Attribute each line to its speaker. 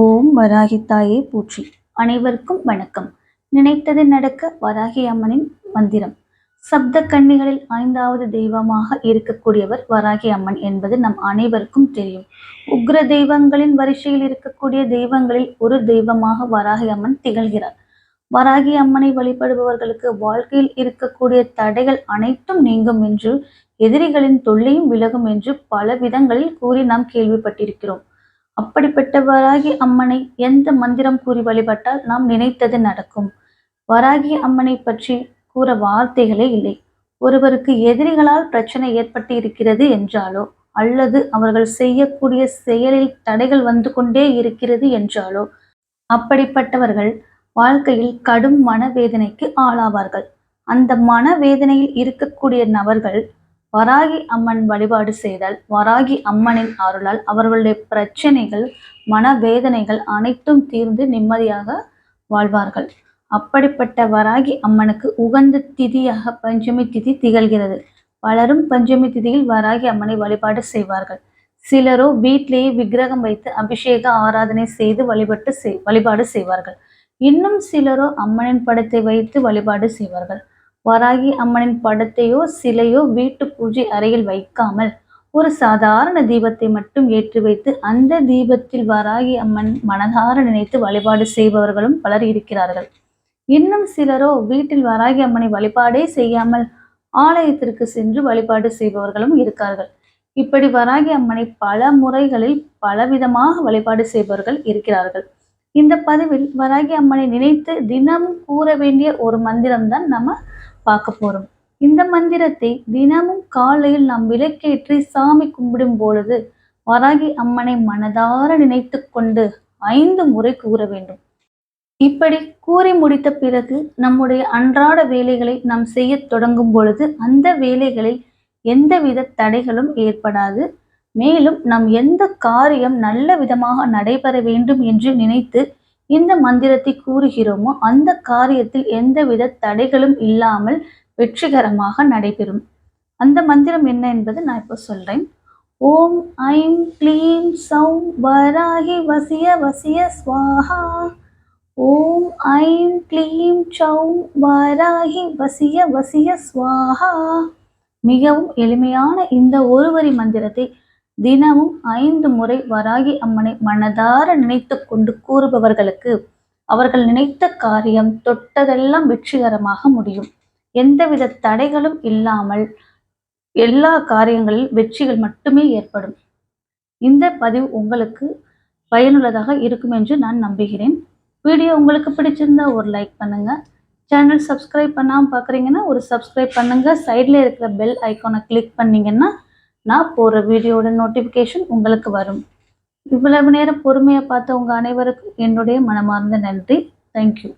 Speaker 1: ஓம் வராகி தாயே போற்றி. அனைவருக்கும் வணக்கம். நினைத்தது நடக்க வராகி அம்மனின் மந்திரம். சப்த கன்னிகளில் ஐந்தாவது தெய்வமாக இருக்கக்கூடியவர் வராகி அம்மன் என்பது நம் அனைவருக்கும் தெரியும். உக்ர தெய்வங்களின் வரிசையில் இருக்கக்கூடிய தெய்வங்களில் ஒரு தெய்வமாக வராகி அம்மன் திகழ்கிறார். வராகி அம்மனை வழிபடுபவர்களுக்கு வாழ்க்கையில் இருக்கக்கூடிய தடைகள் அனைத்தும் நீங்கும் என்று எதிரிகளின் தொல்லையும் விலகும் என்று பல விதங்களில் கூறி நாம் கேள்விப்பட்டிருக்கிறோம். அப்படிப்பட்ட வராகி அம்மனை எந்த மந்திரம் கூறி வழிபட்டால் நாம் நினைத்தது நடக்கும். வராகி அம்மனை பற்றி கூற வார்த்தைகளே இல்லை. ஒருவருக்கு எதிரிகளால் பிரச்சனை ஏற்பட்டு இருக்கிறது என்றாலோ அல்லது அவர்கள் செய்யக்கூடிய செயலில் தடைகள் வந்து கொண்டே இருக்கிறது என்றாலோ அப்படிப்பட்டவர்கள் வாழ்க்கையில் கடும் மனவேதனைக்கு ஆளாவார்கள். அந்த மனவேதனையில் இருக்கக்கூடிய நபர்கள் வராகி அம்மன் வழிபாடு செய்தால் வராகி அம்மனின் அருளால் அவர்களுடைய பிரச்சனைகள் மனவேதனைகள் அனைத்தும் தீர்ந்து நிம்மதியாக வாழ்வார்கள். அப்படிப்பட்ட வராகி அம்மனுக்கு உகந்த திதியாக பஞ்சமி திதி திகழ்கிறது. பலரும் பஞ்சமி திதியில் வராகி அம்மனை வழிபாடு செய்வார்கள். சிலரோ வீட்டிலேயே விக்கிரகம் வைத்து அபிஷேக ஆராதனை செய்து வழிபட்டு செய் வழிபாடு செய்வார்கள். இன்னும் சிலரோ அம்மனின் படத்தை வைத்து வழிபாடு செய்வார்கள். வராகி அம்மனின் படத்தையோ சிலையோ வீட்டு பூஜை அறையில் வைக்காமல் ஒரு சாதாரண தீபத்தை மட்டும் ஏற்றி வைத்து அந்த தீபத்தில் வராகி அம்மன் மனதார நினைத்து வழிபாடு செய்பவர்களும் பலர் இருக்கிறார்கள். இன்னும் சிலரோ வீட்டில் வராகி அம்மனை வழிபாடே செய்யாமல் ஆலயத்திற்கு சென்று வழிபாடு செய்பவர்களும் இருக்கார்கள். இப்படி வராகி அம்மனை பல முறைகளில் பலவிதமாக வழிபாடு செய்பவர்கள் இருக்கிறார்கள். இந்த பதிவில் வராகி அம்மனை நினைத்து தினமும் கூற வேண்டிய ஒரு மந்திரம் தான் நம்ம பார்க்க போறோம். இந்த மந்திரத்தை தினமும் காலையில் நாம் விளக்கேற்றி சாமி கும்பிடும் பொழுது வராகி அம்மனை மனதார நினைத்து கொண்டு ஐந்து முறை கூற வேண்டும். இப்படி கூறி முடித்த பிறகு நம்முடைய அன்றாட வேலைகளை நாம் செய்ய தொடங்கும் பொழுது அந்த வேலைகளில் எந்தவித தடைகளும் ஏற்படாது. மேலும் நம் எந்த காரியம் நல்ல விதமாக நடைபெற வேண்டும் என்று நினைத்து இந்த மந்திரத்தை கூறுகிறோமோ அந்த காரியத்தில் எந்தவித தடைகளும் இல்லாமல் வெற்றிகரமாக நடைபெறும். அந்த மந்திரம் என்ன என்பது நான் இப்போ சொல்றேன். ஓம் ஐம் க்ளீம் சௌம் வராகி வசிய வசிய ஸ்வாஹா. ஓம் ஐம் க்ளீம் சௌம் வராகி வசிய வசிய ஸ்வாஹா. மிகவும் எளிமையான இந்த ஒரு வரி மந்திரத்தை தினமும் ஐந்து முறை வராகி அம்மனை மனதார நினைத்து கொண்டு கூறுபவர்களுக்கு அவர்கள் நினைத்த காரியம் தொட்டதெல்லாம் வெற்றிகரமாக முடியும். எந்தவித தடைகளும் இல்லாமல் எல்லா காரியங்களில் வெற்றிகள் மட்டுமே ஏற்படும். இந்த பதிவு உங்களுக்கு பயனுள்ளதாக இருக்கும் என்று நான் நம்புகிறேன். வீடியோ உங்களுக்கு பிடிச்சிருந்தா ஒரு லைக் பண்ணுங்க. சேனல் சப்ஸ்கிரைப் பண்ணாமல் பார்க்குறீங்கன்னா ஒரு சப்ஸ்கிரைப் பண்ணுங்க. சைடில் இருக்கிற பெல் ஐக்கானை கிளிக் பண்ணீங்கன்னா நான் போகிற வீடியோட நோட்டிஃபிகேஷன் உங்களுக்கு வரும். இவ்வளவு நேரம் பொறுமையை பார்த்த உங்கள் அனைவருக்கும் என்னுடைய மனமார்ந்த நன்றி. தேங்க்யூ